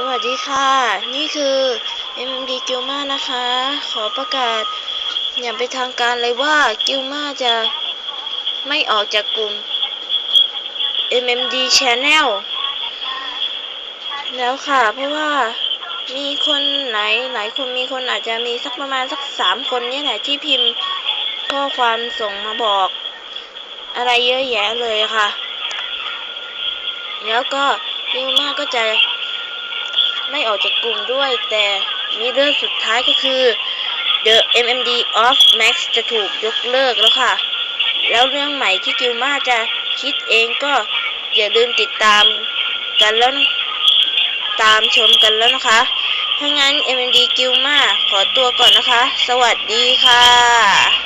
สวัสดีค่ะ นี่คือ MMD กิลมานะคะ ขอประกาศอย่างเป็นทางการเลยว่ากิลมาจะไม่ออกจากกลุ่ม MMD Channel แล้วค่ะ เพราะว่ามีคนไหลายหลายคนมีคนอาจจะมีสักประมาณสักสามคนเนี่ยแหละที่พิมพ์ข้อความส่งมาบอก อะไรเยอะแยะเลยค่ะ แล้วก็กิลมาก็จะ ไม่ออกจากกลุ่มด้วย แต่มีเรื่องสุดท้ายก็คือ The MMD of Max จะถูกยกเลิกแล้วค่ะ แล้วเรื่องใหม่ที่กิลมาจะคิดเองก็อย่าลืมติดตามกันแล้วตามชมกันแล้วนะคะ ถ้างั้น MMD กิลมาขอตัวก่อนนะคะ สวัสดีค่ะ